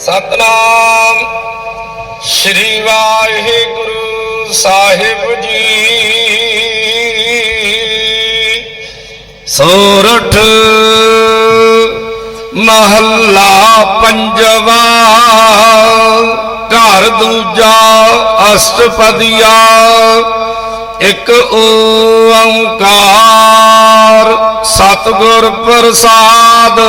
ਸਤਨਾਮ। ਸ੍ਰੀ ਵਾਹਿਗੁਰੂ ਸਾਹਿਬ ਜੀ। ਸੋਰਠ ਮਹੱਲਾ ਪੰਜਵਾ। ਘਰ ਦੂਜਾ ਅਸ਼ਟਪਦੀਆ। ਇੱਕ ਓੰਕਾਰ ਸਤਿਗੁਰ ਪ੍ਰਸਾਦ।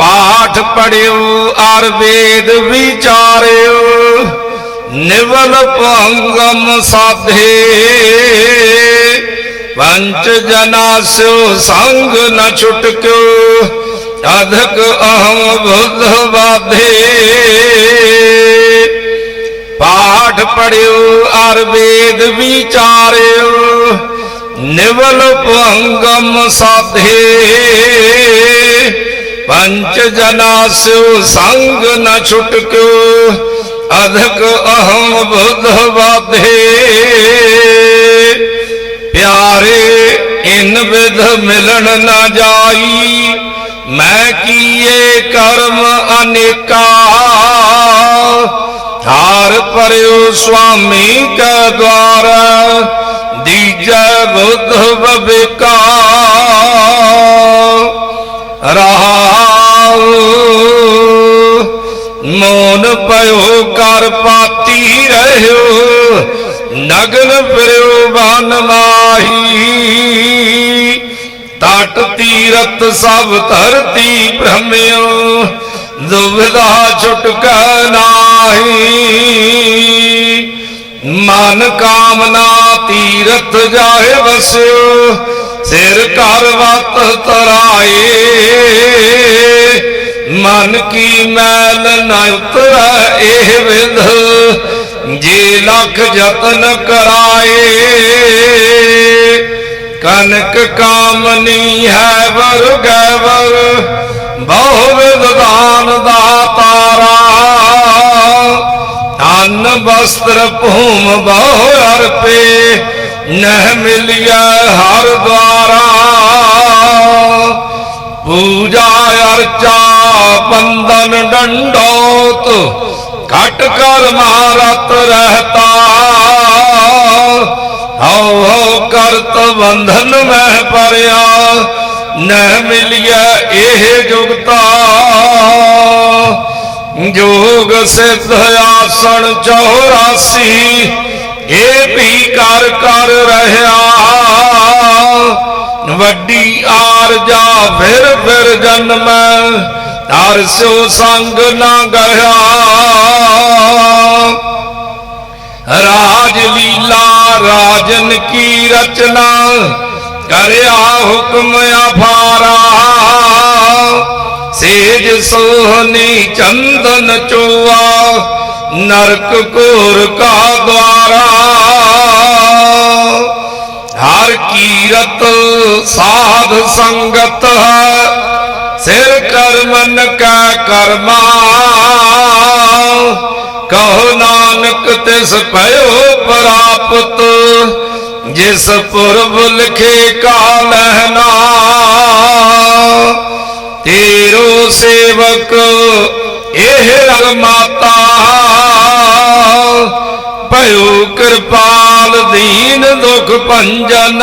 ਪਾਠ ਪੜਿਓ ਅਰ ਵੇਦ ਵਿਚਾਰਿਓ, ਨਿਵਲ ਭੰਗਮ ਸਾਧੇ। ਪੰਚ ਜਨਾ ਸਿਓ ਸੰਗ ਨ ਛੁਟਕਿਓ, ਅਧਕ ਅਹਮ ਬੁੱਧ ਬਾਧੇ ਪਾਠ ਪੜਿਓ ਅਰ ਵੇਦ ਵਿਚਾਰਿਓ, ਨਿਵਲ ਭੰਗਮ ਸਾਧੇ। ਪੰਚ ਜਨਾ ਸਿਓ ਸੰਗ ਨ ਛੁਟਕਿਓ, ਅਧਕ ਅਹਮ ਬੁੱਧ ਬਾਧੇ ਪਿਆਰੇ, ਇਨ ਵਿਧ ਮਿਲਣ ਨਾ ਜਾਈ, ਮੈਂ ਕੀਏ ਕਰਮ ਅਨੇਕਾ। ਹਾਰ ਪਰਿਓ ਸੁਆਮੀ ਕਾ ਦਵਾਰ ਦੀਜੈ ਬੁੱਧ ਬਬਿਕਾ ਮੋਨ ਪਇਓ ਕਰ ਪਾਤੀ ਰਹਿਓ, ਨਗਨ ਫਿਰਿਓ ਬਨ ਮਾਹੀ ਤਟ ਤੀਰਤ ਸਭ ਧਰਤੀ ਭ੍ਰਮਿਓ ਦੁਵਿਧਾ ਛੁਟਕ ਨਾਹੀ। ਮਨ ਕਾਮਨਾ ਤੀਰਥ ਜਾਏ ਵਸਿਓ, ਸਿਰ ਘਰ ਵਤ ਤਰਾਏ ਮਨ ਕੀ ਮੈਲ ਨ ਉਤਰੈ ਇਹ ਵਿਧ, ਜੇ ਲੱਖ ਯਤਨ ਕਰਾਏ। ਕਨਕ ਕਾਮਨੀ ਹੈ ਵਰ ਗੈਵਰ, ਬਹੁ ਵਿਧ ਦਾ ਤਾਰਾ। ਅੰਨ ਵਸਤਰ, ਭੂਮ, ਬਹੁ ਅਰਪੇ, ਨਹਿ ਮਿਲਿਆ ਹਰ ਦੁਆਰਾ ਪੂਜਾ, ਅਰਚਾ ਬੰਦਨ ਡੰਡੋਤ, ਘਟ ਕਰ ਮਹਾਰਤ ਰਹਤਾ। ਹਉ ਹਉ ਕਰਤ ਬੰਧਨ ਮਹਿ ਪਰਿਆ ਨਹਿ ਮਿਲਿਆ ਇਹ ਜੁਗਤਾ। ਜੋਗ ਸਿੱਧ ਆਸਣ 84 ਇਹ ਵੀ ਕਰ ਕਰ ਰਹਾ ਵੱਡੀ ਆਰਜਾ ਫਿਰ ਫਿਰ ਜਨਮ ਹਰ ਸਿਓ ਸੰਗ ਨਾ ਗਿਆ ਰਾਜ ਲੀਲਾ ਰਾਜਨ ਕੀ ਰਚਨਾ ਕਰਿਆ ਹੁਕਮ ਅਫਾਰਾ ਸੇਜ ਸੋਹਣੀ ਚੰਦਨ ਚੋਆ, ਨਰਕ ਕੋਰ ਕਾ ਦਵਾਰਾ ਹਰ ਕੀਰਤ ਸਾਧ ਸੰਗਤ ਹੈ। ਸਿਰ ਕਰਮਨ ਕਾ ਕਰਮਾ ਕਹੋ ਨਾਨਕ ਤਿਸ ਭਇਓ ਪ੍ਰਾਪਤ, ਜਿਸ ਪੁਰਬ ਲਿਖੇ ਕਾਲ ਨਾ ਤੇਰੋ ਸੇਵਕ ਇਹ ਰਗ ਮਾਤਾ। ਭਇਓ ਕਿਰਪਾਲ ਦੀਨ ਦੁਖ ਭੰਜਨ।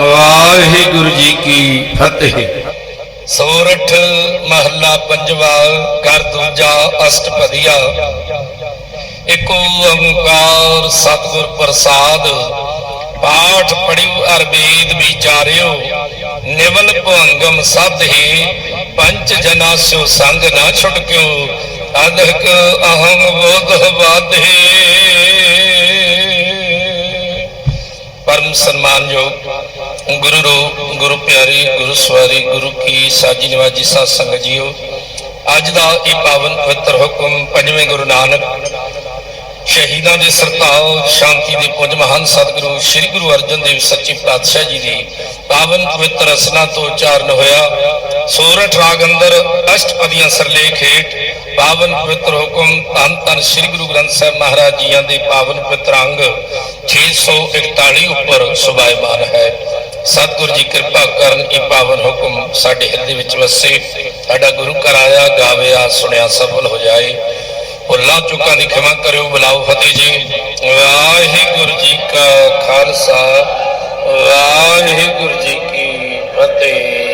ਵਾਹਿਗੁਰੂ ਜੀ ਕੀ ਫਤਿਹ। ਸੋਰਠ ਮਹੱਲਾ ਪੰਜਵਾ ਕਰ ਦੂਜਾ, ਅਸ਼ਟਪਦੀਆ। ਏਕੋ ਓੰਕਾਰ ਸਤਿਗੁਰ ਪ੍ਰਸਾਦ, ਪਾਠ ਪੜਿਓ ਅਰ ਵਿਚਾਰਿਓ, ਨਿਵਲ ਭੰਗਮ ਸਾਧੇ ਪੰਚ ਜਨਾ ਸਿਓ ਸੰਗ ਨਾ ਛੁਟਕਿਓ। ਅਦਕ ਅਹੰ ਬੋਧ ਬਾਧੇ ਪਰਮ ਗੁਰੂ ਰੂਪ, ਗੁਰੂ ਪਿਆਰੀ, ਗੁਰੂ ਸਵਾਰੀ, ਗੁਰੂ ਕੀ ਸਾਜੀ ਨਿਵਾਜੀ ਸਾਧ ਸੰਗਤ ਜੀਓ, ਅੱਜ ਦਾ ਇਹ ਪਾਵਨ ਪਵਿੱਤਰ ਹੁਕਮ ਪੰਜਵੇਂ ਗੁਰੂ ਨਾਨਕ ਸ਼ਹੀਦਾਂ ਦੇ ਸਰਤਾਉ ਸ਼ਾਂਤੀ ਦੇ ਪੁੰਜ ਮਹਾਨ ਸਤਿਗੁਰੂ, ਸ੍ਰੀ ਗੁਰੂ ਅਰਜਨ ਦੇਵ ਸੱਚੇ ਪਾਤਸ਼ਾਹ ਜੀ ਦੀ ਪਾਵਨ ਪਵਿੱਤਰ ਰਸਨਾ ਤੋਂ ਉਚਾਰਨ ਹੋਇਆ। ਸੂਰਠ ਰਾਗ ਅੰਦਰ ਅਸ਼ਟਪਦੀਆਂ ਸਰਲੇਖ ਹੇਠ ਪਾਵਨ ਪਵਿੱਤਰ ਹੁਕਮ ਧੰਨ ਧੰਨ ਸ੍ਰੀ ਗੁਰੂ ਗ੍ਰੰਥ ਸਾਹਿਬ ਮਹਾਰਾਜ ਜੀਆਂ ਦੇ ਪਾਵਨ ਪਵਿੱਤਰ ਅੰਗ 641 ਉੱਪਰ ਸੁਭਾਇਮਾਨ ਹੈ। ਸਤਿਗੁਰੂ ਜੀ ਕਿਰਪਾ ਕਰਨ ਇਹ ਪਾਵਨ ਹੁਕਮ ਸਾਡੇ ਹਿਰਦੇ ਵਿੱਚ ਵਸੇ। ਸਾਡਾ ਗੁਰੂ ਘਰ ਆਇਆ, ਗਾਵਿਆ, ਸੁਣਿਆ, ਸਫਲ ਹੋ ਜਾਏ। ਭੁੱਲਾਂ ਚੁੱਕਾਂ ਦੀ ਖਿਮਾ ਕਰਿਓ, ਬੁਲਾਓ ਫਤਿਹ ਜੀ। ਵਾਹਿਗੁਰੂ ਜੀ ਕਾ ਖਾਲਸਾ, ਵਾਹਿਗੁਰੂ ਜੀ ਕੀ ਫਤਿਹ।